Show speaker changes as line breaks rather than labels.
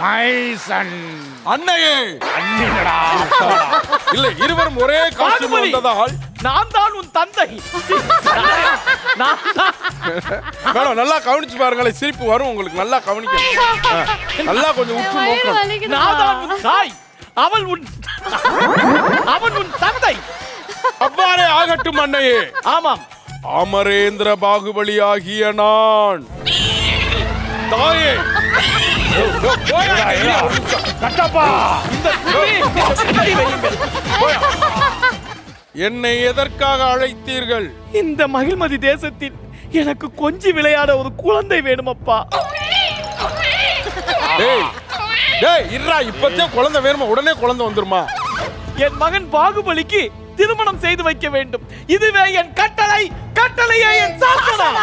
மைசன்
அன்னையே.
அண்ணிடா
இல்லை இருவரும் ஒரே
பாகுபலி.
வந்ததால்.
நான் தான் உன் தந்தை. நான் தான்
மேடம் நல்லா கவனிச்சு பாருங்களேன். சிரிப்பு வரும் உங்களுக்கு. நல்லா கவனிக்கணும். ஆ, நல்லா கொஞ்சம் உற்று நோக்கணும்.
நான் தான் உன் தாய். அவள் உன் அவன் உன் தந்தை.
அவ்வாறே ஆகட்டும் அன்னையே.
ஆமாம்.
அமரேந்திர பாகுபலி ஆகிய நான். தாயே
கட்டப்பா.
என்னை எதற்காக அழைத்தீர்கள்
இந்த மகிழ்மதி தேசத்தில் எனக்கு கொஞ்சி விளையாட ஒரு குழந்தை வேணுமப்பா
டேய் இருடா இப்பத்தே குழந்தை வேணுமா உடனே குழந்தை வந்துருமா
என் மகன் பாகுபலிக்கு திருமணம் செய்து வைக்க வேண்டும் இதுவே என் கட்டளை கட்டளையே என் சாசனம்!